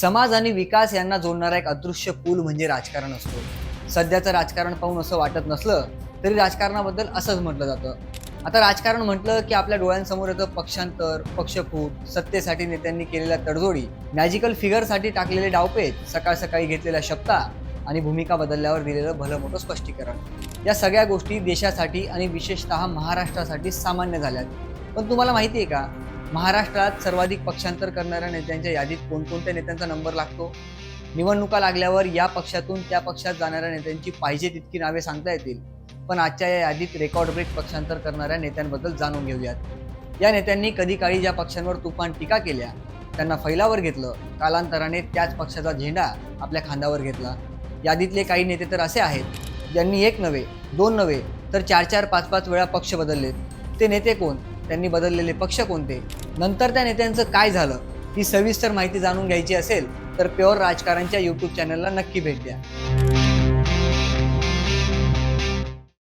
समाज आणि विकास यांना जोडणारा एक अदृश्य पूल म्हणजे राजकारण असतो. सध्याचं राजकारण पाहून असं वाटत नसलं तरी राजकारणाबद्दल असंच म्हटलं जातं. आता राजकारण म्हटलं की आपल्या डोळ्यांसमोर येतं पक्षांतर पक्षफूट सत्तेसाठी नेत्यांनी केलेल्या तडजोडी मॅजिकल फिगरसाठी टाकलेले डावपेच सकाळ सकाळी घेतलेल्या शब्दा आणि भूमिका बदलल्यावर दिलेलं भलं मोठं स्पष्टीकरण. या सगळ्या गोष्टी देशासाठी आणि विशेषतः महाराष्ट्रासाठी सामान्य झाल्यात. पण तुम्हाला माहिती आहे का? महाराष्ट्रात सर्वाधिक पक्षांतर करणाऱ्या नेत्यांच्या यादीत कोणकोणत्या नेत्यांचा नंबर लागतो? निवडणुका लागल्यावर या पक्षातून त्या पक्षात जाणाऱ्या नेत्यांची पाहिजे तितकी नावे सांगता येतील. पण आजच्या या यादीत रेकॉर्ड ब्रेक पक्षांतर करणाऱ्या नेत्यांबद्दल जाणून घेऊयात. या नेत्यांनी कधी काळी ज्या पक्षांवर तुफान टीका केल्या त्यांना फैलावर घेतलं कालांतराने त्याच पक्षाचा झेंडा आपल्या खांद्यावर घेतला. यादीतले काही नेते तर असे आहेत ज्यांनी एक नव्हे दोन नव्हे तर चार चार पाच पाच वेळा पक्ष बदललेत. ते नेते कोण? त्यांनी बदललेले पक्ष कोणते? नंतर त्या नेत्यांचं काय झालं? ही सविस्तर माहिती जाणून घ्यायची असेल तर प्युअर राजकारणच्या यूट्यूब चॅनलला नक्की भेट द्या.